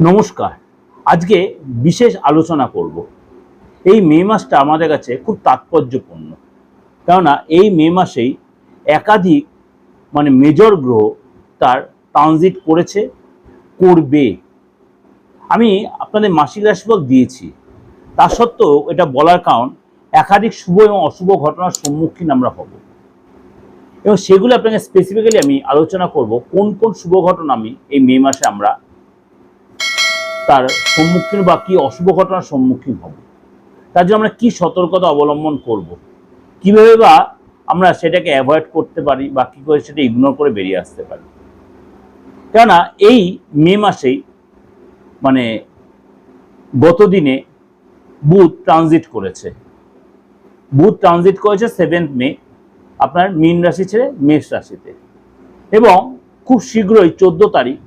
নমস্কার। আজকে বিশেষ আলোচনা করব। এই মে মাসটা আমাদের কাছে খুব তাৎপর্যপূর্ণ। কেননা এই মে মাসেই একাধিক মানে মেজর গ্রহ তার ট্রানজিট করেছে, করবে। আমি আপনাদের মাসিক রাশিফল দিয়েছি। তা সত্ত্বেও এটা বলার কারণ একাধিক শুভ এবং অশুভ ঘটনার সম্মুখীন আমরা হব। এবং সেগুলো আপনাকে স্পেসিফিক্যালি আমি আলোচনা করব, কোন কোন শুভ ঘটনা আমি এই মে মাসে আমরা তার সম্মুখীন বা কী অশুভ ঘটনার সম্মুখীন হব। তার জন্য আমরা কী সতর্কতা অবলম্বন করব? কীভাবে বা আমরা সেটাকে অ্যাভয়েড করতে পারি বা কী করে সেটা ইগনোর করে বেরিয়ে আসতে পারি? কেননা এই মে মাসেই মানে গত দিনে বুধ ট্রানজিট করেছে। বুথ ট্রানজিট করেছে সেভেন্থ মে, আপনার মীন রাশি ছেড়ে মেষ রাশিতে। এবং খুব শীঘ্রই চোদ্দ তারিখ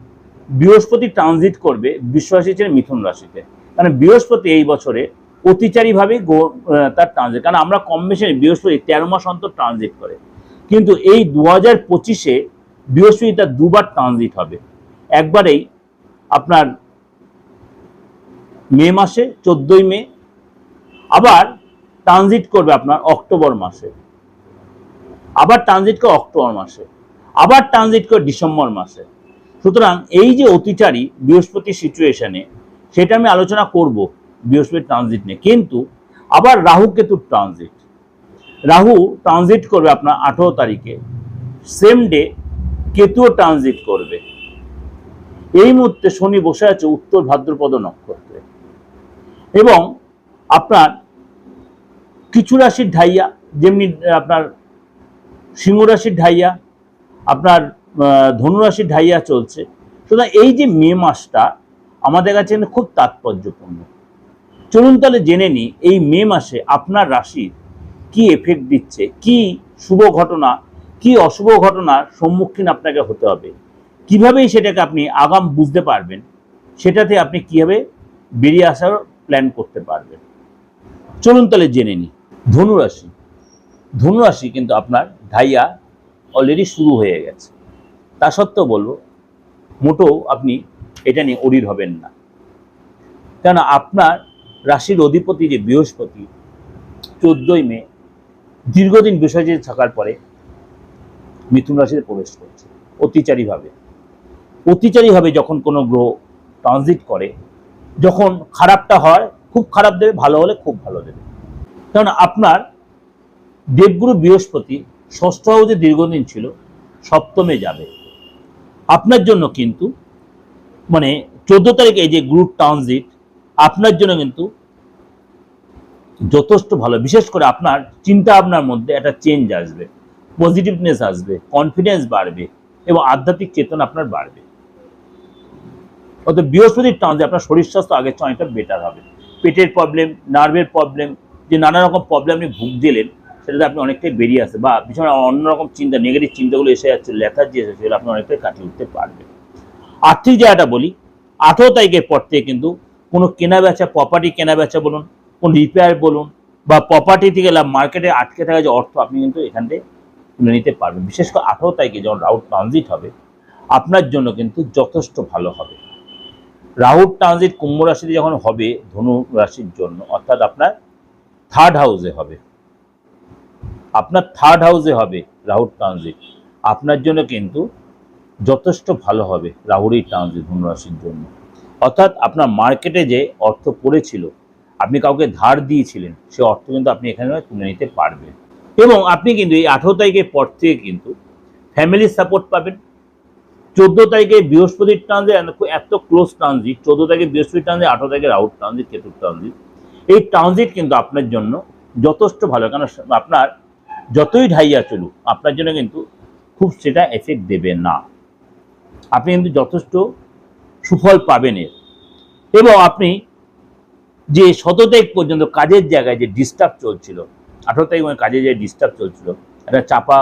বৃহস্পতি ট্রানজিট করবে বিশ্বরাশি মিথুন রাশিতে। কারণ বৃহস্পতি এই বছরে অতিচারীভাবে তার ট্রানজিট কারণ আমরা কম বেশি বৃহস্পতি তেরো মাস অন্তর ট্রানজিট করে। কিন্তু এই দু হাজার পঁচিশে বৃহস্পতি তার দুবার ট্রানজিট হবে। একবারেই আপনার মে মাসে, চোদ্দই মে, আবার ট্রানজিট করবে আপনার অক্টোবর মাসে। আবার ট্রানজিট করে অক্টোবর মাসে। আবার ট্রানজিট করে ডিসেম্বর মাসে। সুতরাং এই যে অতিচারী বৃহস্পতি সিচুয়েশনে সেটা আমি আলোচনা করব বৃহস্পতি ট্রানজিট নিয়ে। কিন্তু আবার রাহু কেতুর ট্রানজিট রাহু ট্রানজিট করবে আপনার আঠেরো তারিখে। সেম ডে কেতুও ট্রানজিট করবে। এই মুহূর্তে শনি বসে আছে উত্তর ভাদ্রপদ নক্ষত্রে। এবং আপনার কিছু রাশির ঢাইয়া, যেমনি আপনার সিংহ রাশির ঢাইয়া, আপনার আহ, ধনুরাশির ঢাইয়া চলছে। সুতরাং এই যে মে মাসটা আমাদের কাছে খুব তাৎপর্যপূর্ণ। চলুন তাহলে জেনে নিই এই মে মাসে আপনার রাশির কি এফেক্ট দিচ্ছে কি শুভ ঘটনা কি অশুভ ঘটনার সম্মুখীন আপনাকে হতে হবে কীভাবে সেটাকে আপনি আগাম বুঝতে পারবেন সেটাতে আপনি কীভাবে বেরিয়ে আসার প্ল্যান করতে পারবেন। চলুন তাহলে জেনে নিই ধনুরাশি। ধনুরাশি কিন্তু আপনার ঢাইয়া অলরেডি শুরু হয়ে গেছে। তা সত্ত্বেও বলব, মোটেও আপনি এটা নিয়ে অডির হবেন না। কেন আপনার রাশির অধিপতি যে বৃহস্পতি, চোদ্দই মে, দীর্ঘদিন বিষয়টি থাকার পরে মিথুন রাশিতে প্রবেশ করছে, অতিচারীভাবে। অতিচারীভাবে যখন কোনো গ্রহ ট্রানজিট করে, যখন খারাপটা হয়, খুব খারাপ দেবে, ভালো হলে খুব ভালো দেবে। কারণ আপনার দেবগুরু বৃহস্পতি ষষ্ঠ হাউসে দীর্ঘদিন ছিল, সপ্তমে যাবে। আপনার জন্য কিন্তু মানে চোদ্দ তারিখে এই যে গ্রুপ ট্রানজিট, আপনার জন্য কিন্তু যথেষ্ট ভালো। বিশেষ করে আপনার চিন্তা ভাবনার মধ্যে একটা চেঞ্জ আসবে পজিটিভনেস আসবে কনফিডেন্স বাড়বে এবং আধ্যাত্মিক চেতনা আপনার বাড়বে। অর্থাৎ বৃহস্পতির ট্রানজিট, আপনার শরীর স্বাস্থ্য আগের চেয়ে অনেকটা বেটার হবে। পেটের প্রবলেম নার্ভের প্রবলেম যে নানা রকম প্রবলেম আপনি ভুগছিলেন সেটাতে আপনি অনেকটাই বেরিয়ে আসে বা ভীষণ অন্যরকম চিন্তা নেগেটিভ চিন্তাগুলো এসে যাচ্ছে লেথার্জি এসে সেগুলো আপনি অনেকটাই কাটিয়ে উঠতে পারবেন। আর্থিক জায়গাটা বলি, আঠেরো তারিখের পর থেকে কিন্তু কোনো কেনা বেচা প্রপার্টি কেনা বেচা বলুন, কোন রিপেয়ার বলুন, বা প্রপার্টি থেকে মার্কেটে আটকে থাকা যে অর্থ আপনি কিন্তু এখান থেকে তুলে নিতে পারবেন। বিশেষ করে আঠেরো তারিখে যখন রাউট ট্রানজিট হবে, আপনার জন্য কিন্তু যথেষ্ট ভালো হবে। রাহুর ট্রানজিট কুম্ভ রাশিতে যখন হবে, ধনু রাশির জন্য, অর্থাৎ আপনার থার্ড হাউসে হবে। আপনার থার্ড হাউসে হবে রাহুর ট্রানজিট আপনার জন্য কিন্তু যথেষ্ট ভালো হবে রাহুর এই ট্রানজিট ধনু রাশির জন্য। অর্থাৎ আপনার মার্কেটে যে অর্থ পড়েছিল, আপনি কাউকে ধার দিয়েছিলেন, সে অর্থ কিন্তু আপনি এখানে তুলে নিতে পারবেন। এবং আপনি কিন্তু এই আঠেরো তারিখের পর থেকে কিন্তু ফ্যামিলির সাপোর্ট পাবেন। চোদ্দ তারিখে বৃহস্পতির ট্রানজিট এত ক্লোজ ট্রানজিট চোদ্দ তারিখে বৃহস্পতি ট্রানজিট আঠারো তারিখে রাহুল ট্রানজিট কেতুর ট্রানজিট এই ট্রানজিট কিন্তু আপনার জন্য যথেষ্ট ভালো। কারণ আপনার যতই ঢাইয়া চলুক, আপনার জন্য কিন্তু খুব সেটা এফেক্ট দেবে না। আপনি কিন্তু যথেষ্ট সুফল পাবেন এর। এবং আপনি যে শত তারিখ পর্যন্ত কাজের জায়গায় যে ডিস্টার্ব চলছিল, আঠারো তারিখ মানে কাজের যে ডিস্টার্ব চলছিল, একটা চাপা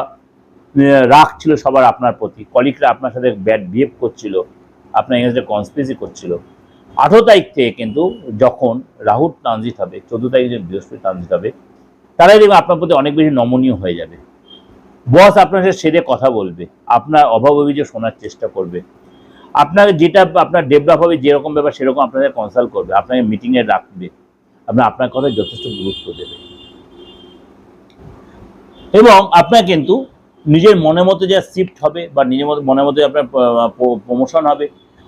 রাগ ছিল সবার আপনার প্রতি কলিগরা আপনার সাথে ব্যাড বিহেভ করছিল, আপনার এগেন্সে কনস্পিরেসি করছিল। আঠেরো তারিখ থেকে কিন্তু যখন রাহুর ট্রানজিট হবে, চোদ্দ তারিখে যে বৃহস্পতি ট্রানজিট হবে তারাই দেখবে আপনার প্রতি অনেক বেশি নমনীয় হয়ে যাবে। বস আপনার সাথে সেরে কথা বলবে, আপনার অভাব অভিযোগ শোনার চেষ্টা করবে। আপনাকে যেটা, আপনার ডেভেলপ হবে যেরকম ব্যাপার সেরকম আপনাদের কনসাল্ট করবে, আপনাকে মিটিংয়ে রাখবে, আপনার আপনার কথা যথেষ্ট গুরুত্ব দেবে। এবং আপনার কিন্তু নিজের মনের মতো যা শিফট হবে বা নিজের মতো, মনের মতো আপনার প্রমোশন হবে,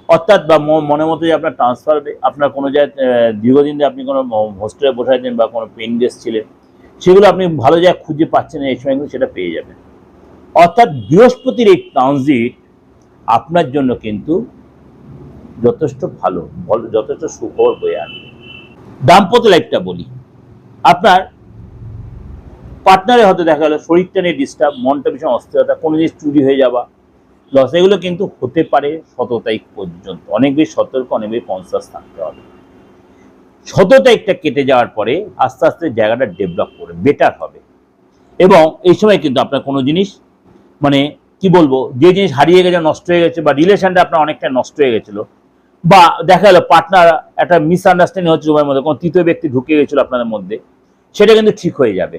অর্থাৎ বা মনের মতো যে আপনার ট্রান্সফার হবে, আপনার কোনো জায়গায় দীর্ঘদিন ধরে আপনি কোনো হোস্টেলে বসে আছেন বা কোনো পেন গেস্ট ছিলেন সেগুলো আপনি ভালো জায়গায় খুঁজে পাচ্ছেন এই সময় কিন্তু সেটা পেয়ে যাবেন। অর্থাৎ বৃহস্পতির এই ট্রানজিট আপনার জন্য কিন্তু যথেষ্ট ভালো যথেষ্ট সুখবর বয়ে আনবে। দাম্পত্য লাইফটা বলি। আপনার পার্টনারে হয়তো দেখা গেলো, শরীরটা নিয়ে ডিস্টার্ব মনটা ভীষণ অস্থিরতা কোনো জিনিস চুরি হয়ে যাওয়া লস এগুলো কিন্তু হতে পারে তারিখ পর্যন্ত। অনেক বেশি সতর্ক, অনেক বেশি কনসাস থাকতে হবে। শত একটা কেটে যাওয়ার পরে আস্তে আস্তে জায়গাটা ডেভেলপ করে বেটার হবে। এবং এই সময় কিন্তু আপনার কোনো জিনিস মানে কি বলব, যে জিনিস হারিয়ে গেছে, নষ্ট হয়ে গেছে, বা রিলেশনটা আপনার অনেকটা নষ্ট হয়ে গেছিল, বা দেখা গেলো পার্টনার একটা মিসআন্ডারস্ট্যান্ডিং হচ্ছে উভয়ের মধ্যে, কোনো তৃতীয় ব্যক্তি ঢুকে গেছিল আপনাদের মধ্যে, সেটা কিন্তু ঠিক হয়ে যাবে।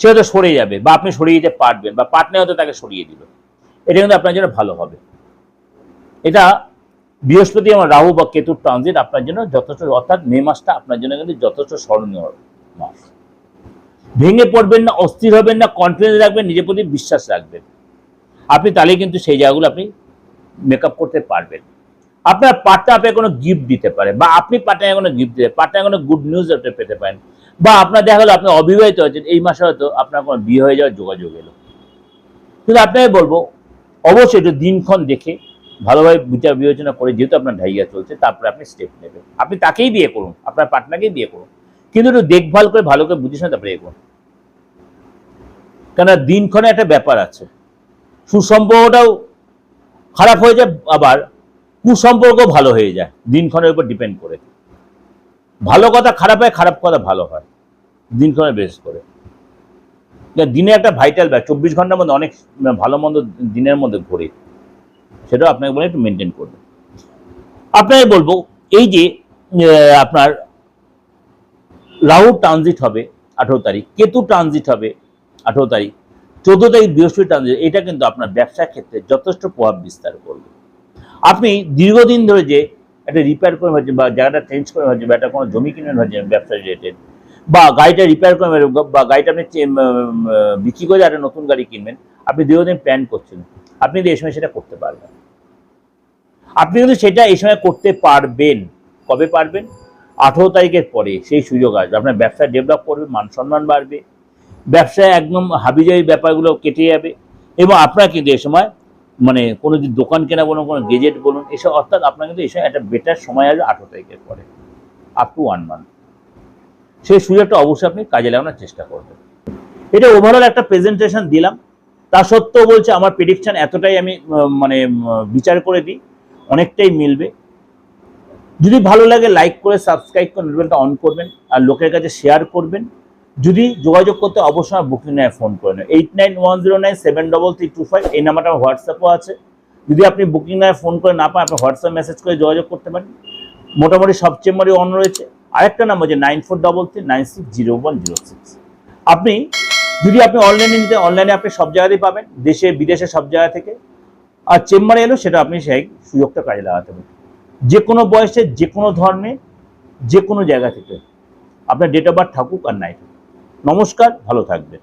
সে হয়তো সরে যাবে, বা আপনি সরিয়ে দিতে পারবেন, বা পার্টনার হয়তো তাকে সরিয়ে দিল এটা কিন্তু আপনার জন্য ভালো হবে। এটা বৃহস্পতি এবং রাহু বা কেতুর ট্রানজিট আপনার জন্য যথেষ্ট, অর্থাৎ মে মাসটা আপনার জন্য কিন্তু যথেষ্ট স্মরণীয় মাস। ভেঙে পড়বেন না, অস্থির হবেন না কনফিডেন্স রাখবেন, নিজের প্রতি বিশ্বাস রাখবেন। আপনি তাহলে কিন্তু সেই জায়গাগুলো আপনি মেকআপ করতে পারবেন। আপনার পার্টনার আপনাকে কোনো গিফট দিতে পারে, বা আপনি পার্টনার কোনো গিফট দিতে পার্টনার কোনো গুড নিউজ আপনি পেতে পারেন, বা আপনার দেখা গেলো আপনি অবিবাহিত হয়েছেন, এই মাসে হয়তো আপনার কোনো বিয়ে হয়ে যাওয়ার যোগাযোগ এলো। কিন্তু আপনাকে বলব, অবশ্যই একটু দিনক্ষণ দেখে ভালোভাবে বিচার বিবেচনা করে যেহেতু আপনার ঢাইয়া চলছে তারপরে আপনি স্টেপ নেবেন। আপনি তাকেই বিয়ে করুন আপনার পার্টনারকেই বিয়ে করুন। কিন্তু একটু দেখভাল করে ভালো করে বুঝে শুনে তারপরে এগোন। কেন দিনক্ষণে একটা ব্যাপার আছে। সুসম্পর্কটাও খারাপ হয়ে যায় আবার কুসম্পর্ক ভালো হয়ে যায় দিনক্ষণের উপর ডিপেন্ড করে। ভালো কথা খারাপ হয় খারাপ কথা ভালো হয় দিনক্ষণে বেশ করে। না, দিনে একটা ভাইটাল ব্যাগ চব্বিশ ঘণ্টার মধ্যে অনেক ভালো মন্দ দিনের মধ্যে ঘোরে। সেটাও আপনাকে বলে একটু মেনটেন করবে আপনাকে বলব, এই যে আপনার রাহু ট্রানজিট হবে আঠেরো তারিখ, কেতু ট্রানজিট হবে আঠেরো তারিখ, চোদ্দ তারিখ বৃহস্পতি ট্রানজিট এটা কিন্তু আপনার ব্যবসার ক্ষেত্রে যথেষ্ট প্রভাব বিস্তার করবে। আপনি দীর্ঘদিন ধরে যে একটা রিপেয়ার করে হচ্ছে বা জায়গাটা চেঞ্জ করে হচ্ছে বা একটা কোনো জমি কিনে হচ্ছে ব্যবসা রিলেটেড বা গাড়িটা রিপেয়ার করে বা গাড়িটা আপনি বিক্রি করে একটা নতুন গাড়ি কিনবেন, আপনি দীর্ঘদিন প্ল্যান করছেন। আপনি কিন্তু এই সময় সেটা করতে পারবেন। আপনি কিন্তু সেটা এই সময় করতে পারবেন, কবে পারবেন? আঠেরো তারিখের পরে সেই সুযোগ আসবে। আপনার ব্যবসা ডেভেলপ করবে, মান সম্মান বাড়বে, ব্যবসায় একদম হাবিজাবি ব্যাপারগুলো কেটে যাবে এবং আপনার কিন্তু এ সময় মানে কোনো যদি দোকান কেনা বলুন, কোনো গেজেট বলুন, এসব অর্থাৎ আপনার কিন্তু এই সময় একটা বেটার সময় আসবে আঠেরো তারিখের পরে আপ টু ওয়ান মান্থ সেই সুযোগটা অবশ্যই আপনি কাজে লাগানোর চেষ্টা করবেন। এটা ওভারঅল একটা প্রেজেন্টেশন দিলাম। তা সত্ত্বেও বলছে, আমার প্রেডিকশন এতটাই আমি মানে বিচার করে দিই, অনেকটাই মিলবে। যদি ভালো লাগে লাইক করে সাবস্ক্রাইব করে নোটিফিকেশনটা অন করবেন আর লোকের কাছে শেয়ার করবেন। যদি যোগাযোগ করতে অবশ্যই আমার বুকিং নেয় ফোন করে নেন eight nine one zero nine seven double three two five এই নাম্বারটা আমার হোয়াটসঅ্যাপও আছে। যদি আপনি বুকিং নেয় ফোন করে না পান আপনি হোয়াটসঅ্যাপ মেসেজ করে যোগাযোগ করতে পারেন। মোটামুটি সব চেম্বারই অন রয়েছে। আরেকটা নাম্বার যে nine four double three nine six zero one zero six আপনি যদি আপনি অনলাইনে নিতে অনলাইনে আপনি সব জায়গাতেই পাবেন, দেশে, বিদেশে সব জায়গা থেকে। আর চেম্বারে এলো, সেটা আপনি সেই সুযোগটা কাজে লাগাতে পারেন যে কোনো বয়সে যে কোনো ধর্মে যে কোনো জায়গা থেকে। আপনার ডেট অফ বার্থ থাকুক আর নাই নমস্কার, ভালো থাকবেন।